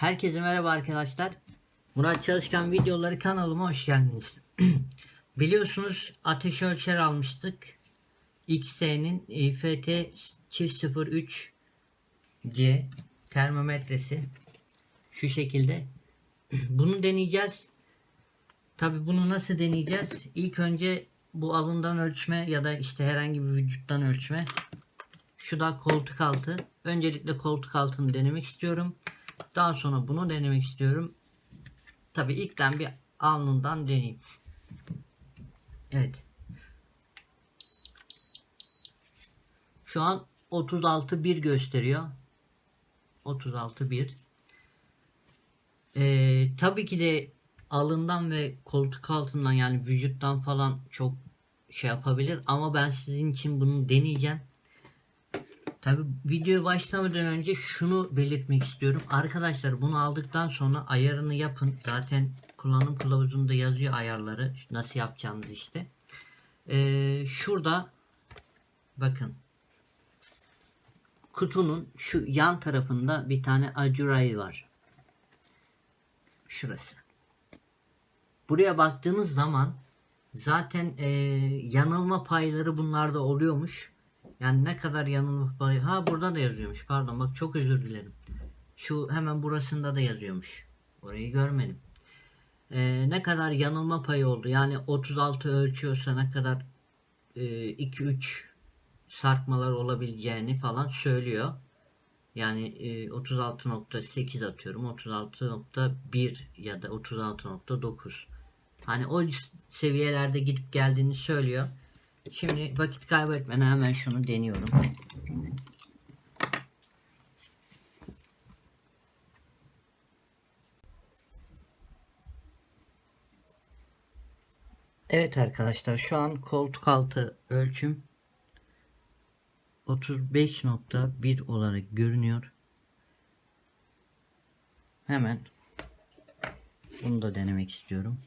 Herkese merhaba arkadaşlar. Murat Çalışkan videoları kanalıma hoş geldiniz. Biliyorsunuz ateş ölçer almıştık. XT'nin IFT 03 C termometresi. Şu şekilde. Bunu deneyeceğiz. Tabi bunu nasıl deneyeceğiz? İlk önce bu alından ölçme ya da işte herhangi bir vücuttan ölçme. Şu da koltuk altı. Öncelikle koltuk altını denemek istiyorum. Daha sonra bunu denemek istiyorum. Tabi ilkten bir alnından deneyeyim. Evet. Şu an 36.1 gösteriyor. 36.1 ee, Tabii ki de alından ve koltuk altından yani vücuttan falan çok şey yapabilir ama ben sizin için bunu deneyeceğim. Tabi videoya başlamadan önce şunu belirtmek istiyorum. Arkadaşlar bunu aldıktan sonra ayarını yapın. Zaten kullanım kılavuzunda yazıyor ayarları. Nasıl yapacağınız işte. Ee, şurada bakın kutunun şu yan tarafında bir tane acuray var. Şurası. Buraya baktığınız zaman zaten e, yanılma payları bunlarda oluyormuş. Yani ne kadar yanılma payı. Ha burada da yazıyormuş. Pardon bak çok özür dilerim. Şu hemen burasında da yazıyormuş. Orayı görmedim. Ee, ne kadar yanılma payı oldu. Yani 36 ölçüyorsa ne kadar e, 2-3 sarkmalar olabileceğini falan söylüyor. Yani e, 36.8 atıyorum. 36.1 ya da 36.9. Hani o seviyelerde gidip geldiğini söylüyor. Şimdi vakit kaybetmeden hemen şunu deniyorum. Evet arkadaşlar şu an koltuk altı ölçüm 35.1 olarak görünüyor. Hemen bunu da denemek istiyorum.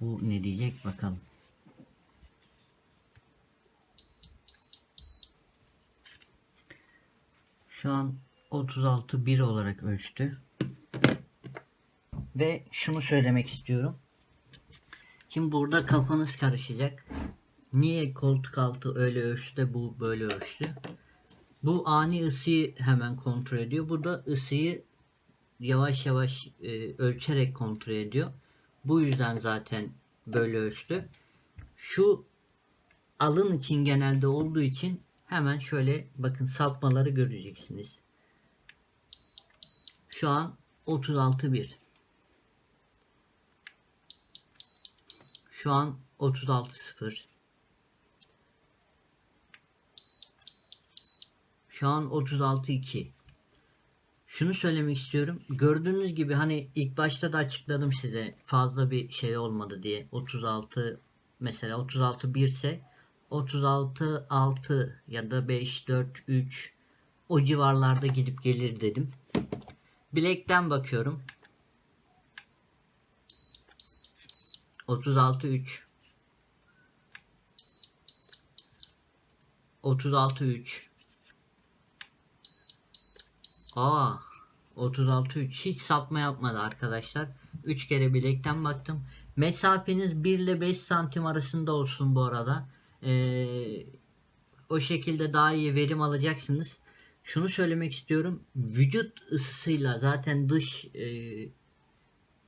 Bu ne diyecek bakalım. Şu an 36.1 olarak ölçtü. Ve şunu söylemek istiyorum. Şimdi burada kafanız karışacak. Niye koltuk altı öyle ölçtü bu böyle ölçtü? Bu ani ısıyı hemen kontrol ediyor. Bu da ısıyı yavaş yavaş e, ölçerek kontrol ediyor. Bu yüzden zaten böyle ölçtü. Şu alın için genelde olduğu için hemen şöyle bakın sapmaları göreceksiniz. Şu an 36.1 Şu an 36.0 Şu an 36.2 Şunu söylemek istiyorum. Gördüğünüz gibi hani ilk başta da açıkladım size fazla bir şey olmadı diye. 36 mesela 36 1 ise 36 6 ya da 5 4 3 o civarlarda gidip gelir dedim. Bilekten bakıyorum. 36 3 36 3 Aa 36 3 hiç sapma yapmadı arkadaşlar. 3 kere bilekten baktım. Mesafeniz 1 ile 5 santim arasında olsun bu arada. Ee, o şekilde daha iyi verim alacaksınız. Şunu söylemek istiyorum. Vücut ısısıyla zaten dış e,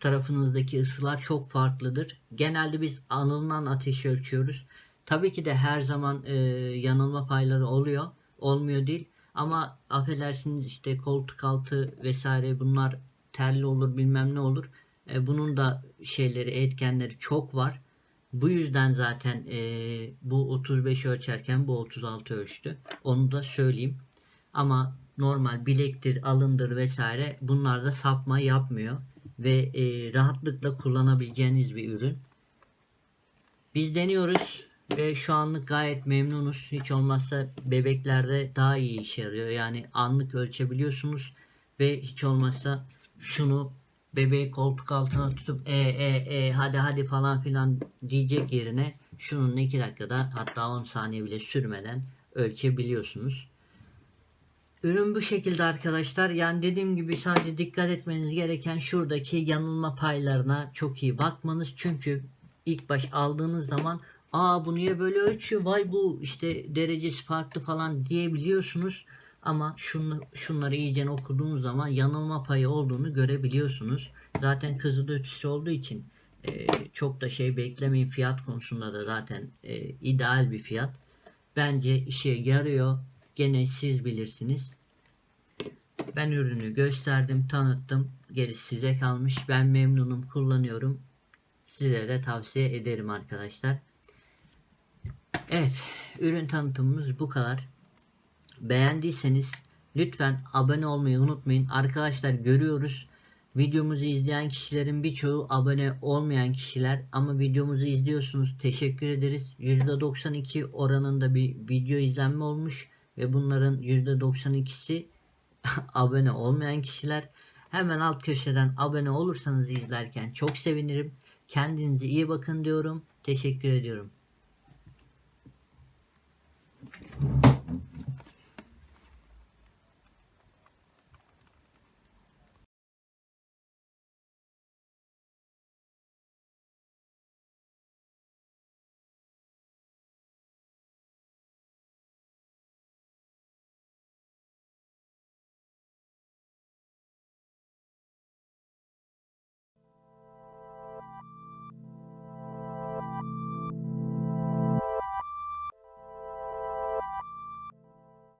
tarafınızdaki ısılar çok farklıdır. Genelde biz alınan ateşi ölçüyoruz. Tabii ki de her zaman e, yanılma payları oluyor. Olmuyor değil. Ama affedersiniz işte koltuk altı vesaire bunlar terli olur bilmem ne olur. E, bunun da şeyleri etkenleri çok var. Bu yüzden zaten e, bu 35 ölçerken bu 36 ölçtü. Onu da söyleyeyim. Ama normal bilektir, alındır vesaire bunlarda sapma yapmıyor. Ve e, rahatlıkla kullanabileceğiniz bir ürün. Biz deniyoruz ve şu anlık gayet memnunuz. Hiç olmazsa bebeklerde daha iyi işe yarıyor. Yani anlık ölçebiliyorsunuz ve hiç olmazsa şunu bebeği koltuk altına tutup e e e hadi hadi falan filan diyecek yerine şunun 2 dakikada hatta 10 saniye bile sürmeden ölçebiliyorsunuz. Ürün bu şekilde arkadaşlar. Yani dediğim gibi sadece dikkat etmeniz gereken şuradaki yanılma paylarına çok iyi bakmanız. Çünkü ilk baş aldığınız zaman aa bu niye böyle ölçüyor vay bu işte derecesi farklı falan diyebiliyorsunuz. Ama şunu, şunları iyice okuduğunuz zaman yanılma payı olduğunu görebiliyorsunuz. Zaten kızılötesi olduğu için e, çok da şey beklemeyin fiyat konusunda da zaten e, ideal bir fiyat. Bence işe yarıyor. Gene siz bilirsiniz. Ben ürünü gösterdim, tanıttım. Gerisi size kalmış. Ben memnunum, kullanıyorum. Size de tavsiye ederim arkadaşlar. Evet, ürün tanıtımımız bu kadar. Beğendiyseniz lütfen abone olmayı unutmayın. Arkadaşlar görüyoruz. Videomuzu izleyen kişilerin birçoğu abone olmayan kişiler ama videomuzu izliyorsunuz. Teşekkür ederiz. %92 oranında bir video izlenme olmuş ve bunların %92'si abone olmayan kişiler. Hemen alt köşeden abone olursanız izlerken çok sevinirim. Kendinize iyi bakın diyorum. Teşekkür ediyorum.